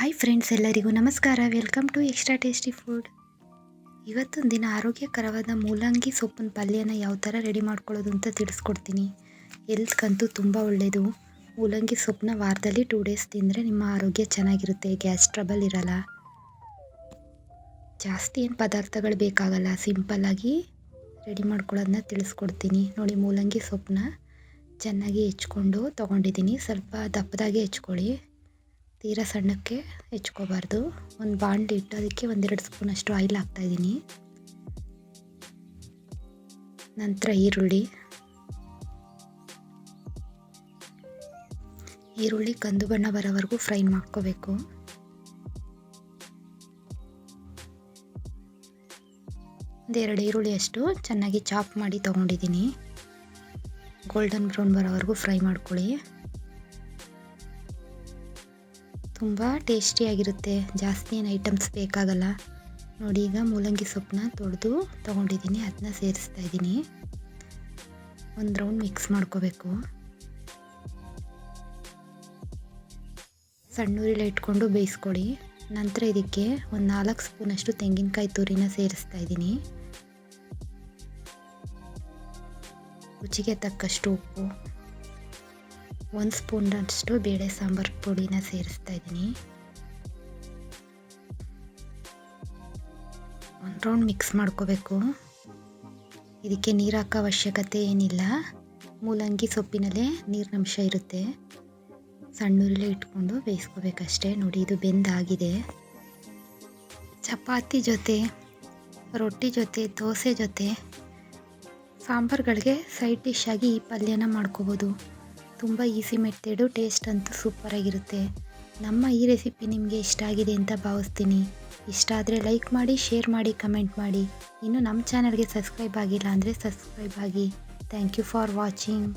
Hi friends ಎಲ್ಲರಿಗೂ ನಮಸ್ಕಾರ. Welcome to extra tasty food ಇವತ್ತೊಂದು ದಿನ ಆರೋಗ್ಯಕರವಾದ ಮೂಲಂಗಿ ಸೊಪ್ಪಿನ ಪಲ್ಯನ ಯಾವ ಥರ ರೆಡಿ ಮಾಡ್ಕೊಳ್ಳೋದು ಅಂತ ತಿಳಿಸ್ಕೊಡ್ತೀನಿ. ಎಲ್ತ್ಗಂತೂ ತುಂಬ ಒಳ್ಳೆಯದು ಮೂಲಂಗಿ ಸೊಪ್ಪನ್ನ ವಾರದಲ್ಲಿ ಟೂ ಡೇಸ್ ತಿಂದರೆ ನಿಮ್ಮ ಆರೋಗ್ಯ ಚೆನ್ನಾಗಿರುತ್ತೆ. ಗ್ಯಾಸ್ ಟ್ರಬಲ್ ಇರಲ್ಲ. ಜಾಸ್ತಿ ಏನು ಪದಾರ್ಥಗಳು ಬೇಕಾಗಲ್ಲ. ಸಿಂಪಲ್ಲಾಗಿ ರೆಡಿ ಮಾಡ್ಕೊಳ್ಳೋದನ್ನ ತಿಳಿಸ್ಕೊಡ್ತೀನಿ. ನೋಡಿ, ಮೂಲಂಗಿ ಸೊಪ್ಪನ್ನ ಚೆನ್ನಾಗಿ ಹೆಚ್ಕೊಂಡು ತೊಗೊಂಡಿದ್ದೀನಿ. ಸ್ವಲ್ಪ ದಪ್ಪದಾಗೆ ಹೆಚ್ಕೊಳ್ಳಿ. ತೀರಾ ಸಣ್ಣಕ್ಕೆ ಹೆಚ್ಕೋಬಾರ್ದು. ಒಂದು ಬಾಂಡ್ಲಿ ಇಟ್ಟು ಅದಕ್ಕೆ ಒಂದೆರಡು ಸ್ಪೂನಷ್ಟು ಆಯಿಲ್ ಹಾಕ್ತಾಯಿದ್ದೀನಿ ನಂತರ ಈರುಳ್ಳಿ. ಈರುಳ್ಳಿ ಕಂದು ಬಣ್ಣ ಬರೋವರೆಗೂ ಫ್ರೈ ಮಾಡ್ಕೋಬೇಕು. ಒಂದೆರಡು ಈರುಳ್ಳಿ ಅಷ್ಟು ಚೆನ್ನಾಗಿ ಚಾಪ್ ಮಾಡಿ ತೊಗೊಂಡಿದ್ದೀನಿ. ಗೋಲ್ಡನ್ ಬ್ರೌನ್ ಬರೋವರೆಗೂ ಫ್ರೈ ಮಾಡ್ಕೊಳ್ಳಿ. ತುಂಬ ಟೇಸ್ಟಿಯಾಗಿರುತ್ತೆ ಜಾಸ್ತಿ ಏನು ಐಟಮ್ಸ್ ಬೇಕಾಗಲ್ಲ. ನೋಡಿ, ಈಗ ಮೂಲಂಗಿ ಸೊಪ್ಪನ್ನ ತೊಳೆದು ತೊಗೊಂಡಿದ್ದೀನಿ. ಅದನ್ನ ಸೇರಿಸ್ತಾ ಇದ್ದೀನಿ. ಒಂದು ರೌಂಡ್ ಮಿಕ್ಸ್ ಮಾಡ್ಕೋಬೇಕು. ಸಣ್ಣೂರಿಲ್ಲ ಇಟ್ಕೊಂಡು ಬೇಯಿಸ್ಕೊಳ್ಳಿ ನಂತರ ಇದಕ್ಕೆ ಒಂದು ನಾಲ್ಕು ಸ್ಪೂನಷ್ಟು ತೆಂಗಿನಕಾಯಿ ತುರಿನ ಸೇರಿಸ್ತಾ ಇದ್ದೀನಿ. ರುಚಿಗೆ ತಕ್ಕಷ್ಟು ಉಪ್ಪು. ಒಂದು ಸ್ಪೂನಷ್ಟು ಬೇಳೆ ಸಾಂಬಾರು ಪುಡಿನ ಸೇರಿಸ್ತಾ ಇದ್ದೀನಿ. ಒಂದು ರೌಂಡ್ ಮಿಕ್ಸ್ ಮಾಡ್ಕೋಬೇಕು. ಇದಕ್ಕೆ ನೀರು ಹಾಕೋ ಅವಶ್ಯಕತೆ ಏನಿಲ್ಲ. ಮೂಲಂಗಿ ಸೊಪ್ಪಿನಲ್ಲೇ ನೀರಿನಂಶ ಇರುತ್ತೆ. ಸಣ್ಣೂರಲ್ಲೇ ಇಟ್ಕೊಂಡು ಬೇಯಿಸ್ಕೋಬೇಕಷ್ಟೇ. ನೋಡಿ, ಇದು ಬೆಂದಾಗಿದೆ. ಚಪಾತಿ ಜೊತೆ, ರೊಟ್ಟಿ ಜೊತೆ, ದೋಸೆ ಜೊತೆ ಸಾಂಬಾರುಗಳಿಗೆ ಸೈಡ್ ಡಿಶ್ ಆಗಿ ಈ ಪಲ್ಯನ ಮಾಡ್ಕೋಬೋದು. ತುಂಬ ಈಸಿ ಮೆಥಡು ಟೇಸ್ಟ್ ಅಂತೂ ಸೂಪರಾಗಿರುತ್ತೆ ನಮ್ಮ ಈ ರೆಸಿಪಿ ನಿಮಗೆ ಇಷ್ಟ ಆಗಿದೆ ಅಂತ ಭಾವಿಸ್ತೀನಿ. ಇಷ್ಟ ಆದರೆ ಲೈಕ್ ಮಾಡಿ ಶೇರ್ ಮಾಡಿ ಕಮೆಂಟ್ ಮಾಡಿ. ಇನ್ನು ನಮ್ಮ ಚಾನಲ್ಗೆ ಸಬ್ಸ್ಕ್ರೈಬ್ ಆಗಿಲ್ಲ ಅಂದರೆ ಸಬ್ಸ್ಕ್ರೈಬ್ ಆಗಿ. Thank you for watching